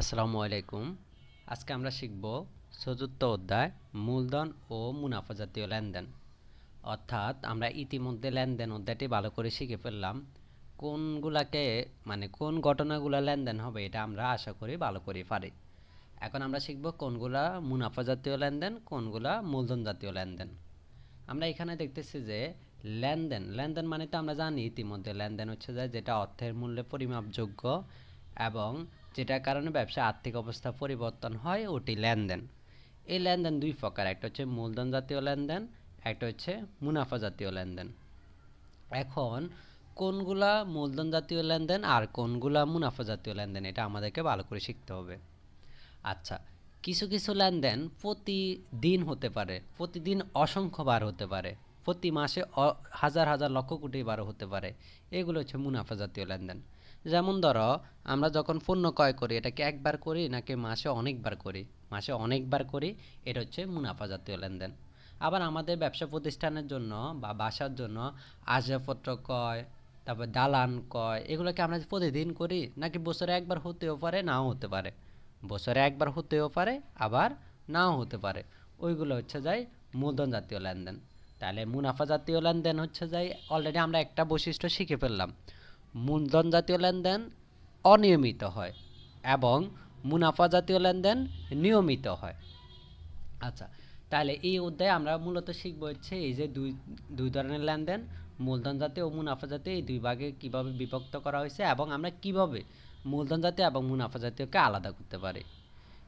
আসসালামু আলাইকুম। আজকে আমরা শিখব চতুর্থ অধ্যায়, মূলধন ও মুনাফা জাতীয় লেনদেন। অর্থাৎ আমরা ইতিমধ্যে লেনদেন অধ্যায়টি ভালো করে শিখে ফেললাম। কোনগুলাকে মানে কোন ঘটনাগুলো লেনদেন হবে এটা আমরা আশা করি ভালো করে পারি। এখন আমরা শিখব কোনগুলা মুনাফা জাতীয় লেনদেন, কোনগুলা মূলধন জাতীয় লেনদেন। আমরা এখানে দেখতেছি যে লেনদেন লেনদেন মানে তো আমরা জানি ইতিমধ্যে লেনদেন হচ্ছে যে যেটা অর্থের মূল্যে পরিমাপযোগ্য এবং যেটার কারণে ব্যবসা আর্থিক অবস্থা পরিবর্তন হয়, ওটি লেনদেন। এই লেনদেন দুই প্রকার, একটা হচ্ছে মূলধন জাতীয় লেনদেন, একটা হচ্ছে মুনাফা জাতীয় লেনদেন। এখন, কোনগুলা মূলধন জাতীয় লেনদেন আর কোনগুলা মুনাফা জাতীয় লেনদেন, এটা আমাদেরকে ভালো করে শিখতে হবে। আচ্ছা কিছু কিছু লেনদেন প্রতিদিন হতে পারে, প্রতিদিন অসংখ্যবার হতে পারে, প্রতি মাসে হাজার হাজার লক্ষ কোটি বার হতে পারে, এগুলো হচ্ছে মুনাফা জাতীয় লেনদেন। যেমন ধরো, আমরা যখন পণ্য ক্রয় করি, এটাকে একবার করি নাকি মাসে অনেকবার করি? মাসে অনেকবার করি, এটা হচ্ছে মুনাফা জাতীয় লেনদেন। আবার আমাদের ব্যবসা প্রতিষ্ঠানের জন্য বা বাসার জন্য আসবাবপত্র ক্রয়, তারপর দালান ক্রয়, এগুলোকে আমরা প্রতিদিন করি নাকি বছরে একবার হতেও পারে, নাও হতে পারে? বছরে একবার হতেও পারে, আবার নাও হতে পারে। ওইগুলো হচ্ছে যাই মূলধন জাতীয় লেনদেন। তাহলে মুনাফা জাতীয় লেনদেন হচ্ছে যাই অলরেডি আমরা একটা বৈশিষ্ট্য শিখে ফেললাম। মূলধন জাতীয় লেনদেন অনিয়মিত হয় এবং মুনাফা জাতীয় লেনদেন নিয়মিত হয়। আচ্ছা তাহলে এই অধ্যায়ে আমরা মূলত শিখব হচ্ছে এই যে দুই দুই ধরনের লেনদেন মূলধন জাতীয় ও মুনাফা জাতীয় এই দুই ভাগে কীভাবে বিভক্ত করা হয়েছে এবং আমরা কীভাবে মূলধন জাতীয় এবং মুনাফা জাতীয়কে আলাদা করতে পারি।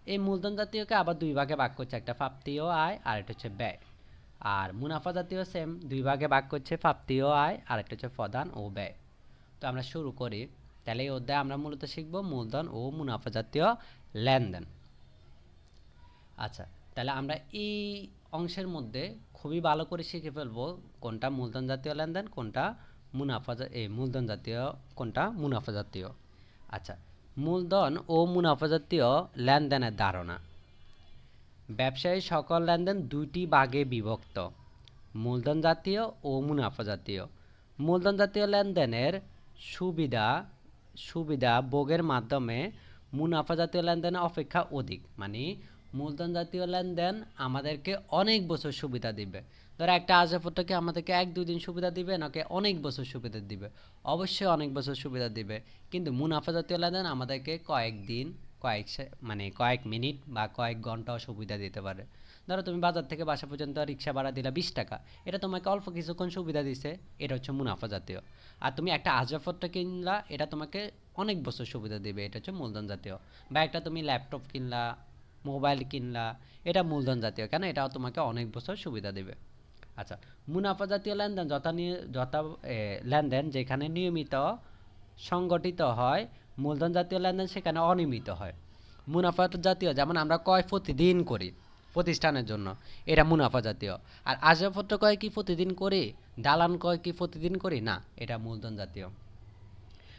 এই মূলধন জাতীয়কে আবার দুই ভাগে ভাগ করছে, একটা প্রাপ্তি ও আয়, আর একটা হচ্ছে ব্যয়। আর মুনাফা জাতীয় সেম দুই ভাগে ভাগ করছে প্রাপ্তি ও আয়, আর একটা হচ্ছে প্রদান ও ব্যয়। আমরা শুরু করি। তাহলে এই অধ্যায়ে আমরা মূলত শিখব মূলধন ও মুনাফা জাতীয় লেনদেন। আচ্ছা তাহলে আমরা এই অংশের মধ্যে খুবই ভালো করে শিখে ফেলব কোনটা মূলধন জাতীয় লেনদেন, কোনটা মুনাফা এই মূলধন জাতীয়, কোনটা মুনাফা জাতীয়। আচ্ছা মূলধন ও মুনাফা জাতীয় লেনদেনের ধারণা। ব্যবসায়ী সকল লেনদেন দুইটি ভাগে বিভক্ত, মূলধন জাতীয় ও মুনাফা জাতীয়। মূলধন জাতীয় লেনদেনের সুবিধা সুবিধা ভোগের মাধ্যমে মুনাফা জাতীয় লেনদেন অপেক্ষা অধিক। মানে মূলধন জাতীয় লেনদেন আমাদেরকে অনেক বছর সুবিধা দিবে। ধরো একটা আসবাবপত্রকে আমাদেরকে এক, দুই দিন সুবিধা দিবে, নাকি অনেক বছর সুবিধা দিবে? অবশ্যই অনেক বছর সুবিধা দিবে। কিন্তু মুনাফা জাতীয় লেনদেন আমাদেরকে কয়েকদিন কয়েক মানে কয়েক মিনিট বা কয়েক ঘন্টাও সুবিধা দিতে পারে। ধরো তুমি বাজার থেকে বাসা পর্যন্ত রিক্সা ভাড়া দিলা বিশ টাকা, এটা তোমাকে অল্প কিছুক্ষণ সুবিধা দিছে, এটা হচ্ছে মুনাফা জাতীয়। আর তুমি একটা আসবাবপত্র কিনলা, এটা তোমাকে অনেক বছর সুবিধা দিবে, এটা হচ্ছে মূলধন জাতীয়। বা একটা তুমি ল্যাপটপ কিনলা, মোবাইল কিনলা, এটা মূলধন জাতীয়, কেন? এটাও তোমাকে অনেক বছর সুবিধা দেবে। আচ্ছা মুনাফা জাতীয় লেনদেন যথা যথা লেনদেন যেখানে নিয়মিত, সংগঠিত হয়, মূলধন জাতীয় লেনদেন সেখানে অনিয়মিত হয়। মুনাফা জাতীয়, যেমন আমরা কয় প্রতিদিন করি প্রতিষ্ঠানের জন্য। এটা মুনাফা জাতীয়। আর আসবাবপত্র কয় কি প্রতিদিন করি? দালান কয় কি প্রতিদিন করি? না, এটা মূলধন জাতীয়।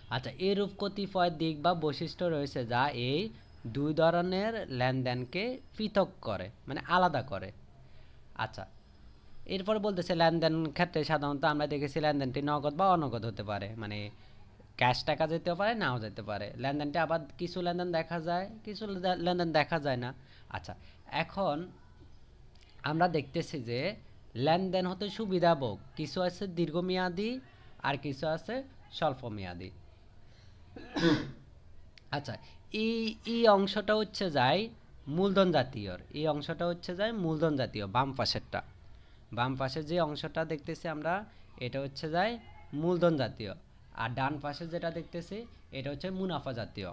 আচ্ছা এরূপ কতিপয় দিক বা বৈশিষ্ট্য রয়েছে যা এই দুই ধরনের লেনদেনকে পৃথক করে মানে আলাদা করে। আচ্ছা এরপর বলতেছে লেনদেন ক্ষেত্রে সাধারণত আমরা দেখেছি লেনদেনটি নগদ বা অনগদ হতে পারে। মানে ক্যাশ টাকা যেতে পারে, নাও যেতে পারে। লেনদেনটি আবার কিছু লেনদেন দেখা যায়, কিছু লেনদেন- লেনদেন দেখা যায় না। আচ্ছা এখন আমরা দেখতেছি যে লেনদেন হতে সুবিধাভোগ, কিছু আছে দীর্ঘমেয়াদী আর কিছু আছে স্বল্পমেয়াদী। আচ্ছা এই এই অংশটা হচ্ছে যায় মূলধন জাতীয়র, এই অংশটা হচ্ছে যায় মূলধন জাতীয়, বাম পাশেরটা। বাম পাশে যে অংশটা দেখতেছি আমরা, এটা হচ্ছে যায় মূলধন জাতীয়। আর ডান পাশে যেটা দেখতেছি, এটা হচ্ছে মুনাফা জাতীয়।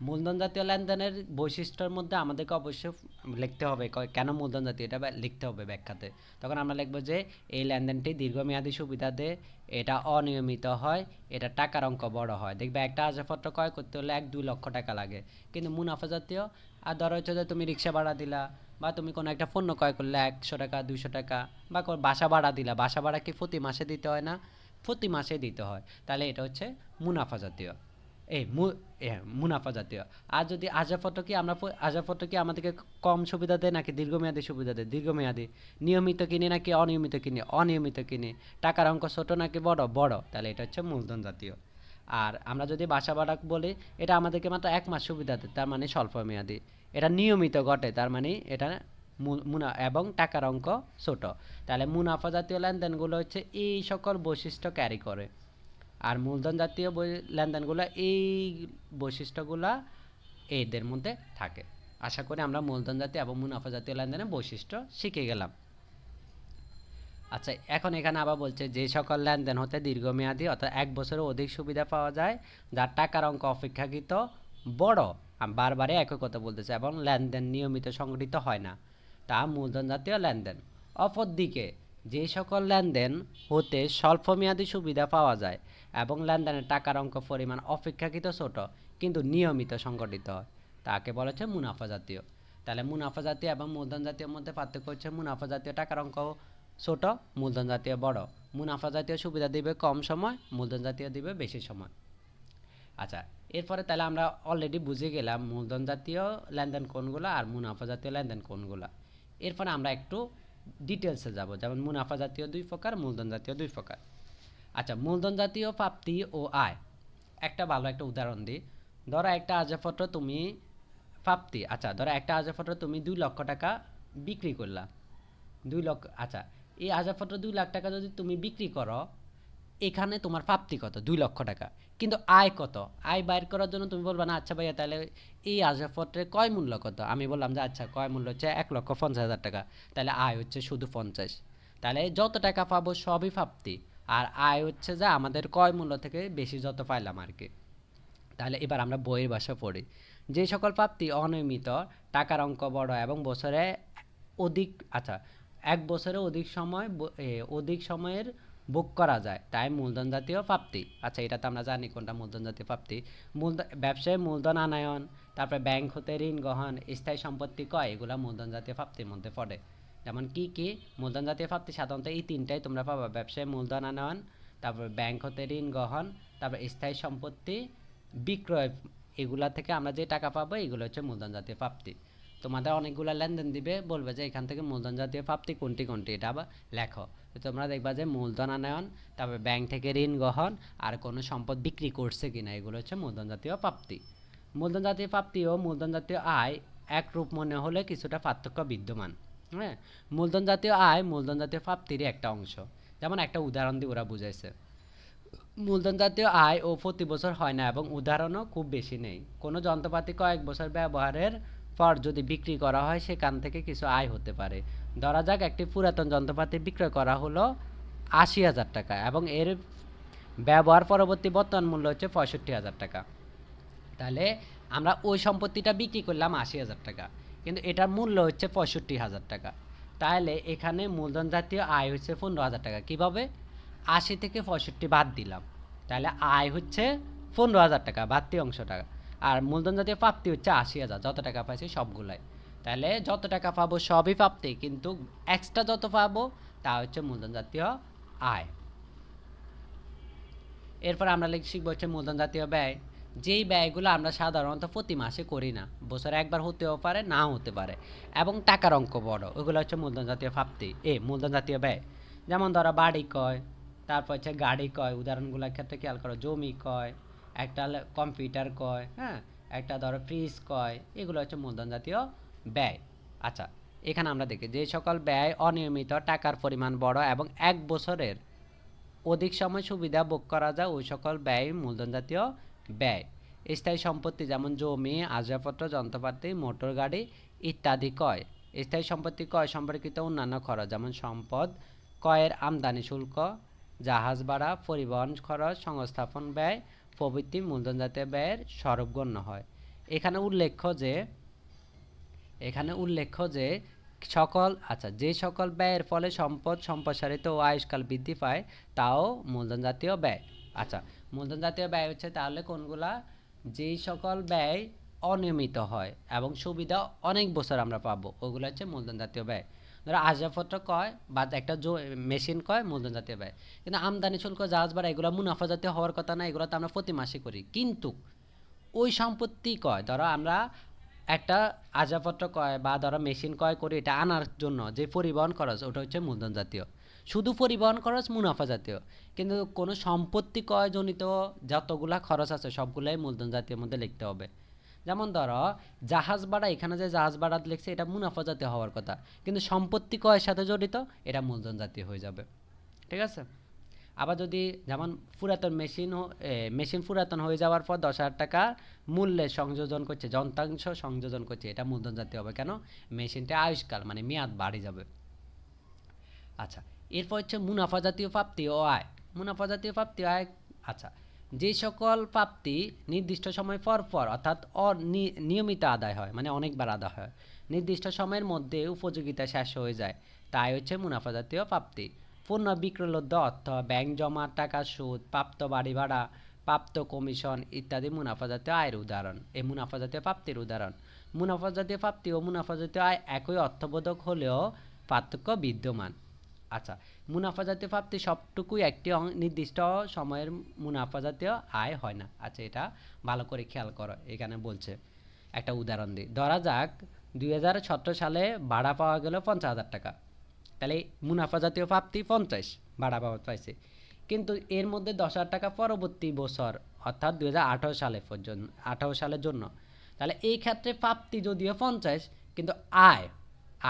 মূলধন জাতীয় লেনদেনের বৈশিষ্ট্যের মধ্যে আমাদেরকে অবশ্যই লিখতে হবে কেন মূলধন জাতীয় এটা লিখতে হবে ব্যাখ্যাতে। তখন আমরা লিখব যে, এই লেনদেনটি দীর্ঘমেয়াদী সুবিধা দেয় এটা অনিয়মিত হয়, এটা টাকার অঙ্ক বড় হয়। দেখবে একটা আসবাবপত্র ক্রয় করতে হলে এক দুই লক্ষ টাকা লাগে। কিন্তু মুনাফা জাতীয়, আর ধরো হচ্ছে যে তুমি রিক্সা ভাড়া দিলা, বা তুমি কোনো একটা পণ্য ক্রয় করলে একশো টাকা, দুইশো টাকা, বা বাসা ভাড়া দিলা, বাসা ভাড়া কি প্রতি মাসে দিতে হয় না? প্রতি মাসে দিতে হয়। তাহলে এটা হচ্ছে মুনাফা জাতীয়। এই মু- মুনাফা জাতীয়। আর যদি আসবাবপত্র কি আমরা আসবাবপত্র আমাদেরকে কম সুবিধা দেয় নাকি দীর্ঘমেয়াদী সুবিধা দেয়? দীর্ঘমেয়াদী। নিয়মিত কিনি নাকি অনিয়মিত কিনি? অনিয়মিত কিনি। টাকার অঙ্ক ছোট নাকি বড়? বড়। তাহলে এটা হচ্ছে মূলধন জাতীয়। আর আমরা যদি বাসা ভাড়া বলি, এটা আমাদেরকে মাত্র এক মাস সুবিধা দেয়, তার মানে স্বল্প মেয়াদি এটা নিয়মিত ঘটে, তার মানে এটা মুনা, এবং টাকার অঙ্ক ছোট। তাহলে মুনাফা জাতীয় লেনদেনগুলো হচ্ছে এই সকল বৈশিষ্ট্য ক্যারি করে। আর মূলধন জাতীয় লেনদেনগুলো, এই বৈশিষ্ট্যগুলা এদের মধ্যে থাকে। আশা করি আমরা মূলধন জাতীয় এবং মুনাফা জাতীয় লেনদেনের বৈশিষ্ট্য শিখে গেলাম। আচ্ছা এখন এখানে আবার বলছে, যে সকল লেনদেন হতে দীর্ঘমেয়াদী অর্থাৎ এক বছরের অধিক সুবিধা পাওয়া যায় যার টাকার অঙ্ক অপেক্ষাকৃত বড়, আমি, বারবারই একই কথা বলতেছে, এবং লেনদেন নিয়মিত সংগঠিত হয় না। তা মূলধন জাতীয় লেনদেন। অপরদিকে, যে সকল লেনদেন হতে স্বল্পমেয়াদী সুবিধা পাওয়া যায় এবং লেনদেনের টাকার অঙ্ক পরিমাণ অপেক্ষাকৃত ছোট, কিন্তু নিয়মিত সংগঠিত হয়। তাকে বলা হচ্ছে মুনাফা জাতীয়। তাহলে মুনাফা জাতীয় এবং মূলধন জাতীয় মধ্যে পার্থক্য হচ্ছে মুনাফা জাতীয় টাকার অঙ্ক ছোট, মূলধন জাতীয় বড়। মুনাফা জাতীয় সুবিধা দিবে কম সময়, মূলধন জাতীয় দিবে বেশি সময়। আচ্ছা এরপরে তাহলে আমরা অলরেডি বুঝে গেলাম মূলধন জাতীয় লেনদেন কোনগুলো আর মুনাফা জাতীয় লেনদেন কোনগুলো। এরপরে আমরা একটু ডিটেলসে যাব। যেমন মুনাফা জাতীয় দুই প্রকার, মূলধন জাতীয় দুই প্রকার। আচ্ছা মূলধন জাতীয় প্রাপ্তি ও আয়। একটা ভালো একটা উদাহরণ দিই। ধরো একটা আজাপত্র তুমি প্রাপ্তি আচ্ছা ধরো একটা আজাপত্র তুমি দুই লক্ষ টাকা বিক্রি করলা। দুই লক্ষ আচ্ছা এই আজাপত্র দুই লাখ টাকা যদি তুমি বিক্রি করো, এখানে তোমার প্রাপ্তি কত? দুই লক্ষ টাকা। কিন্তু আয় কত? আয় বাইর করার জন্য তুমি বলবা, না আচ্ছা ভাইয়া, তাহলে এই আসবাবপত্রের কয় মূল্য কত? আমি বললাম যে আচ্ছা কয় মূল্য হচ্ছে এক লক্ষ পঞ্চাশ হাজার টাকা। তাহলে আয় হচ্ছে শুধু পঞ্চাশ। তাহলে যত টাকা পাবো সবই প্রাপ্তি। আর আয় হচ্ছে যে আমাদের কয় মূল্য থেকে বেশি যত পাইলাম আর কি। তাহলে এবার আমরা বইয়ের ভাষা পড়ি। যে সকল প্রাপ্তি অনিয়মিত, টাকার অঙ্ক বড় এবং বছরে অধিক আচ্ছা এক বছরে অধিক সময় অধিক সময়ের বুক করা যায়, তাই মূলধন জাতীয় প্রাপ্তি। আচ্ছা এটা তো আমরা জানি কোনটা মূলধন জাতীয় প্রাপ্তি। মূলধন ব্যবসায় মূলধন আনায়ন, তারপরে ব্যাংক হতে ঋণ গ্রহণ, স্থায়ী সম্পত্তি কয় এগুলা মূলধন জাতীয় প্রাপ্তির মধ্যে পড়ে। যেমন কি কি? মূলধন জাতীয় প্রাপ্তি সাধারণত এই তিনটাই তোমরা পাবা। ব্যবসায় মূলধন আনয়ন, তারপর ব্যাংক হতে ঋণ গ্রহণ, তারপর স্থায়ী সম্পত্তি বিক্রয়। এগুলা থেকে আমরা যে টাকা পাবো, এগুলো হচ্ছে মূলধন জাতীয় প্রাপ্তি। তোমাদের অনেকগুলো লেনদেন দিবে, বলবে যে এখান থেকে মূলধন জাতীয় প্রাপ্তি কোনটি কোনটি? এটা আবার লেখো। তো তোমরা দেখবা যে মূলধন আনয়ন, তারপর ব্যাংক থেকে ঋণ গ্রহণ, আর কোনো সম্পদ বিক্রি করছে কিনা, এগুলো হচ্ছে মূলধন জাতীয় প্রাপ্তি। মূলধন জাতীয় প্রাপ্তি ও মূলধন জাতীয় আয় একরূপ মনে হলে কিছুটা পার্থক্য বিদ্যমান। হ্যাঁ? মূলধন জাতীয় আয়, মূলধন জাতীয় প্রাপ্তিরই একটা অংশ। যেমন একটা উদাহরণ দিয়ে ওরা বুঝাইছে। মূলধন জাতীয় আয় ও প্রতি বছর হয় না এবং উদাহরণও খুব বেশি নেই। কোনো যন্ত্রপাতি কয়েক বছর ব্যবহারের পর যদি বিক্রি করা হয়, সেখান থেকে কিছু আয় হতে পারে। ধরা যাক একটি পুরাতন যন্ত্রপাতি বিক্রয় করা হলো আশি হাজার টাকা এবং এর ব্যবহার পরবর্তী বর্তমান মূল্য হচ্ছে পঁয়ষট্টি হাজার টাকা। তাহলে আমরা ওই সম্পত্তিটা বিক্রি করলাম আশি হাজার টাকা। কিন্তু এটার মূল্য হচ্ছে পঁয়ষট্টি হাজার টাকা। তাহলে এখানে মূলধন জাতীয় আয় হচ্ছে পনেরো হাজার টাকা। কীভাবে? আশি থেকে পঁয়ষট্টি বাদ দিলাম। তাহলে আয় হচ্ছে পনেরো হাজার টাকা, বাড়তি অংশ টাকা। আর মূলধন জাতীয় প্রাপ্তি হচ্ছে আশি হাজার, যত টাকা পাইছি সবগুলাই। তাহলে যত টাকা পাবো সবই প্রাপ্তি, কিন্তু এক্সট্রা যত পাবো তা হচ্ছে মূলধন জাতীয় আয়। এরপর আমরা লিখ শিখব হচ্ছে মূলধন জাতীয় ব্যয়। যেই ব্যয়গুলো আমরা সাধারণত প্রতি মাসে করি না, বছরে একবার হতেও পারে না হতে পারে, এবং টাকার অঙ্ক বড়, ওগুলো হচ্ছে মূলধন জাতীয় প্রাপ্তি, এ মূলধন জাতীয় ব্যয়, যেমন ধরো বাড়ি কয়, তারপর হচ্ছে গাড়ি কয়, উদাহরণগুলোর ক্ষেত্রে খেয়াল করো জমি কয়, একটা কম্পিউটার কয় হ্যাঁ একটা ধরো ফ্রিজ কয়, এগুলো হচ্ছে মূলধন জাতীয় ব্যয়। আচ্ছা এখানে আমরা দেখি যে সকল ব্যয় অনিয়মিত, টাকার পরিমাণ বড় এবং এক বছরের অধিক সময় সুবিধা ভোগ করা যায়, ওই সকল ব্যয় মূলধন জাতীয় ব্যয়। স্থায়ী সম্পত্তি যেমন জমি, আসবাবপত্র, যন্ত্রপাতি, মোটর গাড়ি ইত্যাদি কয় স্থায়ী সম্পত্তি ক্রয় সম্পর্কিত অন্যান্য খরচ যেমন সম্পদ, ক্রয়ের আমদানি শুল্ক, জাহাজ ভাড়া, পরিবহন খরচ, সংস্থাপন ব্যয়, প্রভৃতি মূলধন জাতীয় ব্যয়ের স্বরূপ গণ্য হয়। এখানে উল্লেখ্য যে, এখানে উল্লেখ্য যে, সকল আচ্ছা যে সকল ব্যয়ের ফলে সম্পদ সম্প্রসারিত ও আয়ুষ্কাল বৃদ্ধি পায়, তাও মূলধন জাতীয় ব্যয়। আচ্ছা মূলধন জাতীয় ব্যয় হচ্ছে তাহলে কোনগুলা? যেই সকল ব্যয় অনিয়মিত হয় এবং সুবিধা অনেক বছর আমরা পাবো, ওগুলো হচ্ছে মূলধন জাতীয় ব্যয়। ধরো আসবাবপত্র কয় বা একটা মেশিন কয় মূলধন জাতীয় ব্যয়। কিন্তু আমদানি শুল্ক, জাহাজ ভাড়া, এগুলো মুনাফা জাতীয় হওয়ার কথা না, এগুলো তো আমরা প্রতি মাসে করি। কিন্তু ওই সম্পত্তি কয় ধরো আমরা একটা আসবাবপত্র কয় বা ধরো মেশিন কয় করি, এটা আনার জন্য যে পরিবহন খরচ, ওটা হচ্ছে মূলধন জাতীয়। শুধু পরিবহন খরচ মুনাফা জাতীয়। কিন্তু কোনো সম্পত্তি ক্রয়জনিত যতগুলা খরচ আছে, সবগুলাই মূলধন জাতীয় মধ্যে লিখতে হবে। যেমন ধরো, জাহাজ ভাড়া, এখানে যে জাহাজ ভাড়া লিখছে, এটা মুনাফা জাতীয় হওয়ার কথা। কিন্তু সম্পত্তি ক্রয়ের সাথে জড়িত, এটা মূলধন জাতীয় হয়ে যাবে। ঠিক আছে? আবার যদি যেমন পুরাতন মেশিন মেশিন পুরাতন হয়ে যাওয়ার পর দশ হাজার টাকা মূল্যে সংযোজন করছে, যন্ত্রাংশ সংযোজন করছে, এটা মূলধন জাতীয় হবে। কেন? মেশিনটা আয়ুষ্কাল মানে মেয়াদ বাড়ে যাবে। আচ্ছা এরপর হচ্ছে মুনাফা জাতীয় প্রাপ্তি ও আয়। মুনাফা জাতীয় প্রাপ্তি আয় আচ্ছা যে সকল প্রাপ্তি নির্দিষ্ট সময় পর পর, অর্থাৎ নিয়মিত আদায় হয় মানে অনেকবার আদায় হয়, নির্দিষ্ট সময়ের মধ্যে উপযোগিতা শেষ হয়ে যায়, তাই হচ্ছে মুনাফা জাতীয় প্রাপ্তি। পূর্ণ বিক্রয়লব্ধ অর্থ, ব্যাংক জমা, টাকা সুদ, প্রাপ্ত বাড়ি ভাড়া, প্রাপ্ত কমিশন ইত্যাদি মুনাফা জাতীয় আয়ের উদাহরণ। এই মুনাফা জাতীয় প্রাপ্তির উদাহরণ। মুনাফা জাতীয় প্রাপ্তি ও মুনাফা জাতীয় আয় একই অর্থবোধক হলেও পার্থক্য বিদ্যমান। আচ্ছা মুনাফা জাতীয় প্রাপ্তি সবটুকুই একটি নির্দিষ্ট সময়ের মুনাফা জাতীয় আয় হয় না। আচ্ছা এটা ভালো করে খেয়াল করো, এখানে বলছে। একটা উদাহরণ দিই। ধরা যাক, দুই হাজার সতেরো সালে ভাড়া পাওয়া গেল পঞ্চাশ হাজার টাকা। তাহলে মুনাফা জাতীয় প্রাপ্তি পঞ্চাশ, ভাড়া পাওয়া পাইছে। কিন্তু এর মধ্যে দশ হাজার টাকা পরবর্তী বছর, অর্থাৎ দুই হাজার আঠারো সালে পর্যন্ত, আঠারো সালের জন্য। তাহলে এই ক্ষেত্রে প্রাপ্তি যদিও পঞ্চাশ, কিন্তু আয়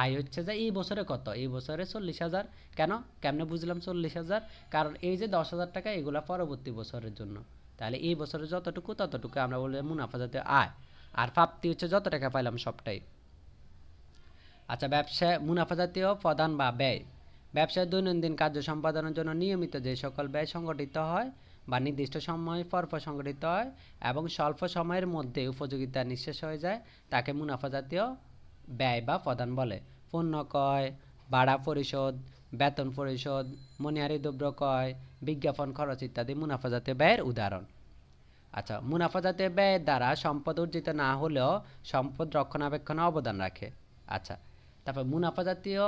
আয় হচ্ছে যে এই বছরে কত? এই বছরে চল্লিশ হাজার। কেন? কেমনে বুঝলাম চল্লিশ হাজার? কারণ এই যে দশ হাজার টাকা, এগুলা পরবর্তী বছরের জন্য। তাহলে এই বছরে যতটুকু, ততটুকু আমরা বলি মুনাফা জাতীয় আয়। আর প্রাপ্তি হচ্ছে যত টাকা পাইলাম সবটাই। আচ্ছা ব্যবসায় মুনাফা জাতীয় প্রধান বা ব্যয়। ব্যবসায় দৈনন্দিন কার্য সম্পাদনের জন্য নিয়মিত যে সকল ব্যয় সংগঠিত হয় বা নির্দিষ্ট সময় পর পর সংগঠিত হয় এবং স্বল্প সময়ের মধ্যে উপযোগিতা নিঃশেষ হয়ে যায়, তাকে মুনাফা জাতীয় ব্যয় বা প্রদান বলে। পণ্য ক্রয়, ভাড়া পরিশোধ, বেতন পরিশোধ মনিহারি দ্রব্য ক্রয়, বিজ্ঞাপন খরচ ইত্যাদি মুনাফা জাতীয় ব্যয়ের উদাহরণ। আচ্ছা মুনাফা জাতীয় ব্যয়ের দ্বারা সম্পদ অর্জিত না হলেও সম্পদ রক্ষণাবেক্ষণে অবদান রাখে। আচ্ছা তারপর মুনাফা জাতীয়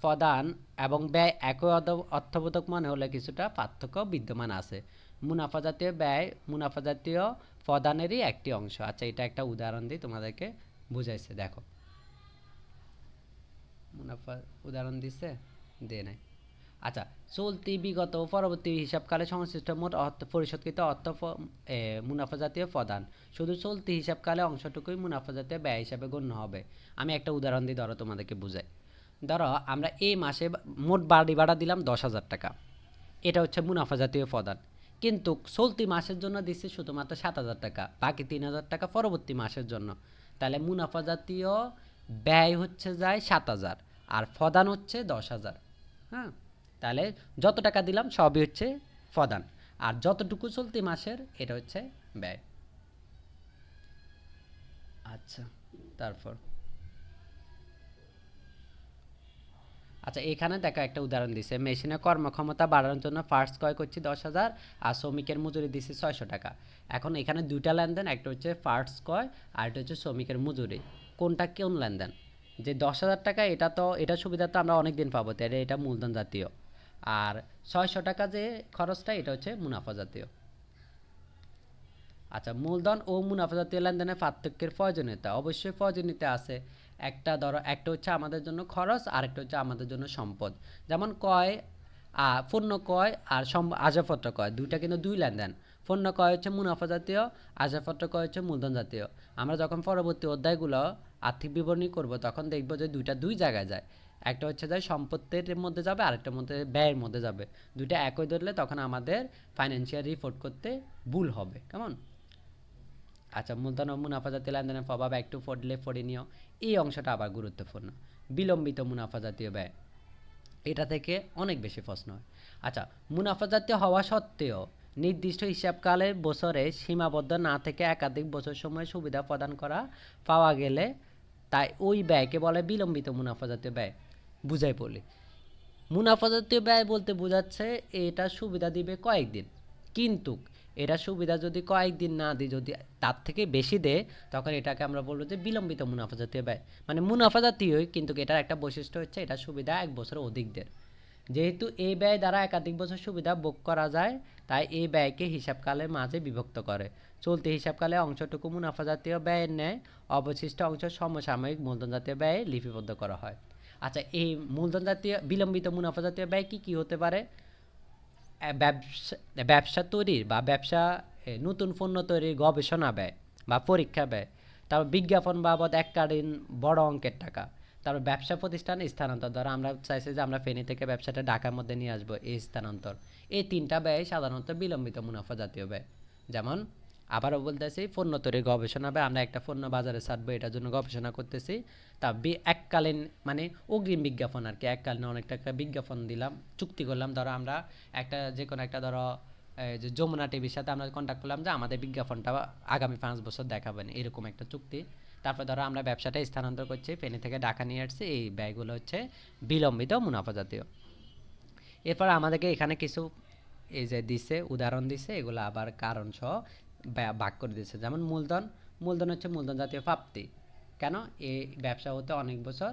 প্রদান এবং ব্যয় একই অর্থবোধক মনে হলে কিছুটা পার্থক্য বিদ্যমান আছে। মুনাফা জাতীয় ব্যয় মুনাফা জাতীয় প্রদানেরই একটি অংশ। আচ্ছা এটা একটা উদাহরণ দিই তোমাদেরকে বুঝাইছে, দেখো। মুনাফা উদাহরণ দিছে দে নাই। আচ্ছা চলতি বিগত ও পরবর্তী হিসাবকালে সংশ্লিষ্ট মোট অর্থ, পরিশোধকৃত অর্থ মুনাফা জাতীয় প্রদান। শুধু চলতি হিসাবকালে অংশটুকুই মুনাফা জাতীয় ব্যয় হিসাবে গণ্য হবে। আমি একটা উদাহরণ দিই, ধরো তোমাদেরকে বুঝাই। ধরো, আমরা এই মাসে মোট বাড়ি ভাড়া দিলাম দশ হাজার টাকা। এটা হচ্ছে মুনাফা জাতীয় প্রদান। কিন্তু চলতি মাসের জন্য দিচ্ছে শুধুমাত্র সাত হাজার টাকা, বাকি তিন হাজার টাকা পরবর্তী মাসের জন্য। তাহলে মুনাফা জাতীয় ব্যয় হচ্ছে যায় সাত হাজার। আর প্রদান হচ্ছে দশ হাজার। হ্যাঁ? তাহলে যত টাকা দিলাম, সবই হচ্ছে প্রদান আর যতটুকু চলতি মাসের, এটা হচ্ছে ব্যয়। আচ্ছা তারপর। আচ্ছা এখানে দেখো একটা উদাহরণ দিছে। মেশিনের কর্মক্ষমতা বাড়ানোর জন্য ফার্স্ট ক্রয় করছি দশ হাজার, আর শ্রমিকের মজুরি দিছি ছয়শো টাকা। এখন এখানে দুইটা লেনদেন, একটা হচ্ছে ফার্স্ট ক্রয়, আর একটা হচ্ছে শ্রমিকের মজুরি। কোনটা কোন লেনদেন? যে দশ হাজার টাকা, এটা তো, এটা সুবিধা তো আমরা অনেক দিন পাবো, তাই এটা মূলধন জাতীয়। আর ছয়শো টাকা যে খরচটা, এটা হচ্ছে মুনাফা জাতীয়। আচ্ছা মূলধন ও মুনাফা জাতীয় লেনদেনের পার্থক্যের প্রয়োজনীয়তা অবশ্যই প্রয়োজনীয়তা আছে। একটা ধরো, একটা হচ্ছে আমাদের জন্য খরচ, আরেকটা হচ্ছে আমাদের জন্য সম্পদ। যেমন কয় পণ্য কয় আর সম- ক্রয় দুইটা কিন্তু দুই লেনদেন। পণ্য কয় হচ্ছে মুনাফা জাতীয়, আসবাবপত্র কয় হচ্ছে মূলধন জাতীয়। আমরা যখন পরবর্তী অধ্যায়গুলো আর্থিক বিবরণী করব, তখন দেখব যে দুইটা দুই জায়গায় যায়। একটা হচ্ছে যায় সম্পত্তির মধ্যে যাবে আরেকটার মধ্যে ব্যয়ের মধ্যে যাবে। দুইটা একই ধরলে তখন আমাদের ফাইন্যান্সিয়াল রিপোর্ট করতে ভুল হবে, কেমন? আচ্ছা মূলধন মুনাফা জাতীয় লেনদেনের প্রভাব একটু পড়লে পড়ে নিও। এই অংশটা আবার গুরুত্বপূর্ণ। বিলম্বিত মুনাফা জাতীয় ব্যয়। এটা থেকে অনেক বেশি প্রশ্ন হয়। আচ্ছা মুনাফা জাতীয় হওয়া সত্ত্বেও নির্দিষ্ট হিসাবকালের বছরে সীমাবদ্ধ না থেকে একাধিক বছর সময় সুবিধা প্রদান করা পাওয়া গেলে তাই ওই ব্যয়কে বলে বিলম্বিত মুনাফা জাতীয় ব্যয়। বুঝাই পড়লি। মুনাফা জাতীয় ব্যয় বলতে বোঝাচ্ছে এটা সুবিধা দিবে কয়েকদিন। কিন্তু এটা সুবিধা যদি কয়েকদিন না দিই যদি তার থেকে বেশি দেয়, তখন এটাকে আমরা বলব যে বিলম্বিত মুনাফা জাতীয় ব্যয়। মানে মুনাফা জাতীয়ই, কিন্তু এটার একটা বৈশিষ্ট্য হচ্ছে এটা সুবিধা এক বছর অধিক দেয়। যেহেতু এই ব্যয় দ্বারা একাধিক বছর সুবিধা ভোগ করা যায় তাই এই ব্যয়কে হিসাবকালের মাঝে বিভক্ত করে। চলতি হিসাবকালে অংশটুকু মুনাফা জাতীয় ব্যয়ের ন্যায় অবশিষ্ট অংশ সমসাময়িক মূলধন জাতীয় ব্যয়ে লিপিবদ্ধ করা হয়। আচ্ছা এই মূলধন জাতীয় বিলম্বিত মুনাফা জাতীয় ব্যয় কি কি হতে পারে? ব্যবসা ব্যবসা তৈরির বা ব্যবসা নতুন পণ্য তৈরির গবেষণা ব্যয় বা পরীক্ষা ব্যয়, তারপর বিজ্ঞাপন বাবদ এককালীন বড় অঙ্কের টাকা, তারপর ব্যবসা প্রতিষ্ঠান স্থানান্তর, ধরো আমরা চাইছি যে আমরা ফেনী থেকে ব্যবসাটা ঢাকার মধ্যে নিয়ে আসব এই স্থানান্তর। এই তিনটা ব্যয় সাধারণত বিলম্বিত মুনাফা জাতীয় ব্যয়। যেমন, আবারও বলতেছি, পণ্য তৈরির গবেষণা ব্যয়, আমরা একটা পণ্য বাজারে ছাড়বো, এটার জন্য গবেষণা করতেছি। তা এককালীন মানে অগ্রিম বিজ্ঞাপন আর কি, এককালীন অনেক টাকা বিজ্ঞাপন দিলাম, চুক্তি করলাম। ধরো আমরা একটা যে কোনো একটা, ধরো যে যমুনা টিভির সাথে আমরা কন্ট্যাক্ট করলাম যে আমাদের বিজ্ঞাপনটা আগামী পাঁচ বছর দেখাবেন এরকম একটা চুক্তি। তারপর ধরো আমরা ব্যবসাটা স্থানান্তর করছি, ফেনী থেকে ঢাকা নিয়ে আসছি, এই ব্যয়গুলো হচ্ছে বিলম্বিত মুনাফা জাতীয়। এরপর আমাদেরকে এখানে কিছু এই যে দিছে, উদাহরণ দিছে, এগুলো আবার কারণ সহ ভাগ করে দিচ্ছে যেমন মূলধন মূলধন হচ্ছে মূলধন জাতীয় প্রাপ্তি। কেন? এই ব্যবসা হতে অনেক বছর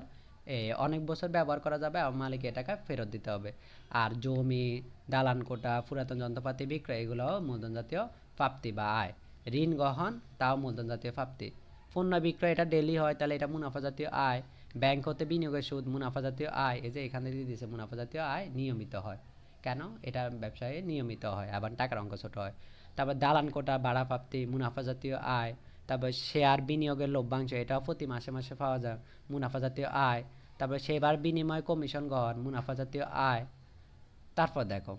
অনেক বছর ব্যবহার করা যাবে আর মালিক টাকা ফেরত দিতে হবে। আর জমি, দালান কোটা, পুরাতন যন্ত্রপাতি বিক্রয় এগুলোও মূলধন জাতীয় প্রাপ্তি বা আয়। ঋণ গ্রহণ তাও মূলধন জাতীয় প্রাপ্তি। পণ্য বিক্রয়, এটা ডেলি হয়, তাহলে এটা মুনাফা জাতীয় আয়। ব্যাংক হতে বিনিয়োগের সুদ, মুনাফা জাতীয় আয়, এই যে এখানে দিয়ে দিয়েছে, মুনাফা জাতীয় আয় নিয়মিত হয়। কেন? এটা ব্যবসায়ে নিয়মিত হয়, আবার টাকার অঙ্ক ছোট হয়। তারপর দালান কোটা ভাড়া প্রাপ্তি মুনাফা জাতীয় আয়, তারপর শেয়ার বিনিয়োগের লভ্যাংশ, এটাও প্রতি মাসে মাসে পাওয়া যায়, মুনাফা জাতীয় আয়। তারপর সেবার বিনিময় কমিশন গ্রহণ মুনাফা জাতীয় আয়। তারপর দেখো,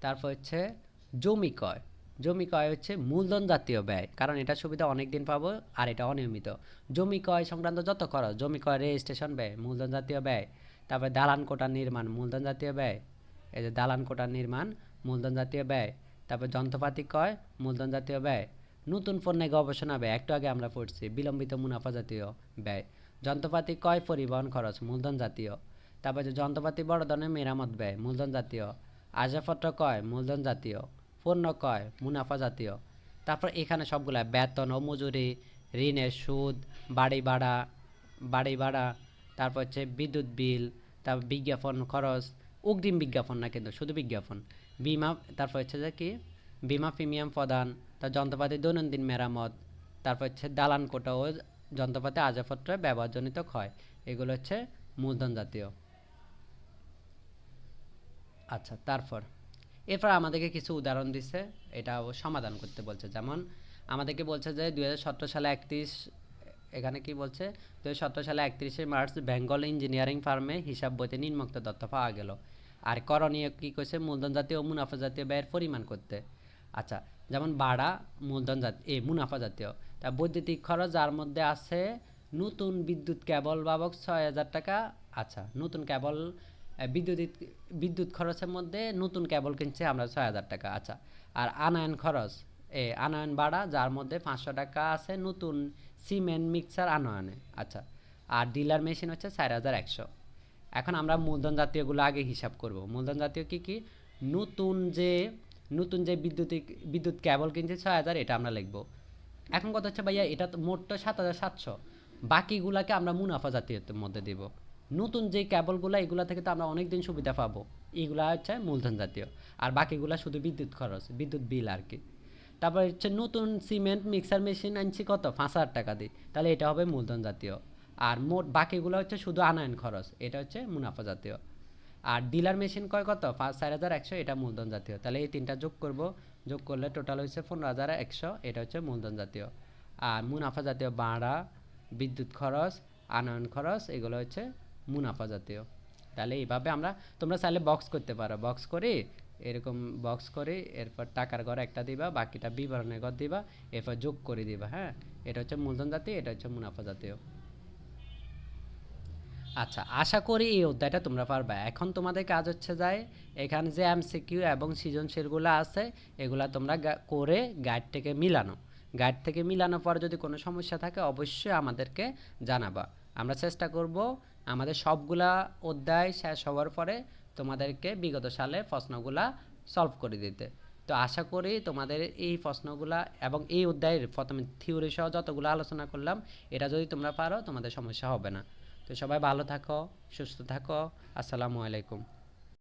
তারপর হচ্ছে জমি ক্রয়। জমি ক্রয় হচ্ছে মূলধন জাতীয় ব্যয়। কারণ এটা সুবিধা অনেক দিন পাবো আর এটা অনিয়মিত। জমি ক্রয় সংক্রান্ত যত খরচ জমি ক্রয় রেজিস্ট্রেশন ব্যয়, মূলধন জাতীয় ব্যয়, তারপরে দালান কোটা নির্মাণ, মূলধন জাতীয় ব্যয়, এই যে দালান কোটা নির্মাণ, মূলধন জাতীয় ব্যয়, তারপর যন্ত্রপাতি ক্রয়, মূলধন জাতীয় ব্যয়, নতুন পণ্যে গবেষণা ব্যয়, একটু আগে আমরা পড়ছি, বিলম্বিত মুনাফা জাতীয় ব্যয়, যন্ত্রপাতি ক্রয় পরিবহন খরচ, মূলধন জাতীয়, তারপর যে যন্ত্রপাতি বড় ধরনের মেরামত ব্যয়, মূলধন জাতীয়, আসবাবপত্র ক্রয়, মূলধন জাতীয় পণ্য ক্রয় মুনাফা জাতীয়। তারপর এখানে সবগুলা, বেতন ও মজুরি, ঋণের সুদ, বাড়ি ভাড়া বাড়ি ভাড়া, তারপর হচ্ছে বিদ্যুৎ বিল, তারপর বিজ্ঞাপন খরচ, অগ্রিম বিজ্ঞাপন না কিন্তু শুধু বিজ্ঞাপন। বিমা, তারপর হচ্ছে যে কি? বিমা প্রিমিয়াম প্রদান, তার যন্ত্রপাতি দৈনন্দিন মেরামত, তারপর হচ্ছে দালান কোটা ও যন্ত্রপাতি আজাপত্র ব্যবহারজনিত ক্ষয়। এগুলো হচ্ছে মূলধন জাতীয়। আচ্ছা তারপর? এরপর আমাদেরকে কিছু উদাহরণ দিছে এটাও সমাধান করতে বলছে। যেমন আমাদেরকে বলছে যে দুই হাজার সতেরো সালে একত্রিশ, এখানে কি বলছে? দু হাজার সতেরো সালে একত্রিশে মার্চ বেঙ্গল ইঞ্জিনিয়ারিং ফার্মে হিসাব বইতে নিম্নোক্ত তথ্য পাওয়া গেল। আর করণীয় কি কইছে? মূলধন জাতীয় ও মুনাফা জাতীয় ব্যয়ের পরিমাণ করতে। আচ্ছা যেমন বাড়া, মূলধন জাতীয় এ, মুনাফা জাতীয়। তা বৈদ্যুতিক খরচ যার মধ্যে আছে, নতুন বিদ্যুৎ কেবল বাবক ছয় হাজার টাকা। আচ্ছা নতুন কেবল বিদ্যুৎ বিদ্যুৎ খরচের মধ্যে নতুন কেবল কিনছে আমরা ছয় হাজার টাকা। আচ্ছা আর আনয়ন খরচ? এ, আনয়ন ভাড়া যার মধ্যে পাঁচশো টাকা আছে নতুন সিমেন্ট মিক্সার আনয়নে। আচ্ছা আর ডিলার মেশিন হচ্ছে চার হাজার একশো। এখন আমরা মূলধন জাতীয়গুলো আগে হিসাব করব। মূলধন জাতীয় কি কি? নতুন যে নতুন যে বিদ্যুতিক, বিদ্যুৎ কেবল কিনছে ছয় হাজার, এটা আমরা লিখব। এখন কথা হচ্ছে ভাইয়া, এটা তো মোট তো সাত হাজার সাতশো। বাকিগুলাকে আমরা মুনাফা জাতীয়তার মধ্যে দিব। নতুন যে কেবলগুলো এগুলা থেকে তো আমরা অনেক দিন সুবিধা পাবো। এগুলা হচ্ছে মূলধন জাতীয়। আর বাকিগুলা শুধু বিদ্যুৎ খরচ, বিদ্যুৎ বিল আর কি। তারপর হচ্ছে নতুন সিমেন্ট মিক্সার মেশিন আনছি কত? পাঁচ হাজার টাকা দিই তাহলে এটা হবে মূলধন জাতীয়। আর মোট বাকিগুলো হচ্ছে শুধু আনায়ন খরচ, এটা হচ্ছে মুনাফা জাতীয়। আর ডিলার মেশিন কয় কত? পাঁচ, চার হাজার একশো, এটা মূলধন জাতীয়। তাহলে এই তিনটা যোগ করব। যোগ করলে টোটাল হচ্ছে পনেরো হাজার একশো, এটা হচ্ছে মূলধন জাতীয়। আর মুনাফা জাতীয় ভাড়া, বিদ্যুৎ খরচ, আনয়ন খরচ, এগুলো হচ্ছে মুনাফা জাতীয়। তাহলে এইভাবে আমরা, তোমরা চাইলে বক্স করতে পারো। বক্স করে এরকম বক্স করে এরপর টাকার ঘর একটা দিবা, বাকিটা বিবরণের ঘর দিবা, এরপর যোগ করে দিবা হ্যাঁ? এটা হচ্ছে মূলধন জাতীয়, এটা হচ্ছে মুনাফা জাতীয়। আচ্ছা আশা করি এই অধ্যায়টা তোমরা পারবে। এখন তোমাদের কাজ হচ্ছে যায়, এখানে যে এমসিকিউ এবং সৃজনশীলগুলো আছে, এগুলা তোমরা করে গাইড থেকে মিলানো। গাইড থেকে মিলানোর পর যদি কোনো সমস্যা থাকে, অবশ্যই আমাদেরকে জানাবা। আমরা চেষ্টা করব আমাদের সবগুলা অধ্যায় শেষ হওয়ার পরে তোমাদেরকে বিগত সালে প্রশ্নগুলা সলভ করে দিতে। তো আশা করি তোমাদের এই প্রশ্নগুলা এবং এই অধ্যায়ের প্রথমে থিওরি সহ যতগুলো আলোচনা করলাম, এটা যদি তোমরা পারো তোমাদের সমস্যা হবে না। তো সবাই ভালো থাকো, সুস্থ থাকো, আসসালামু আলাইকুম।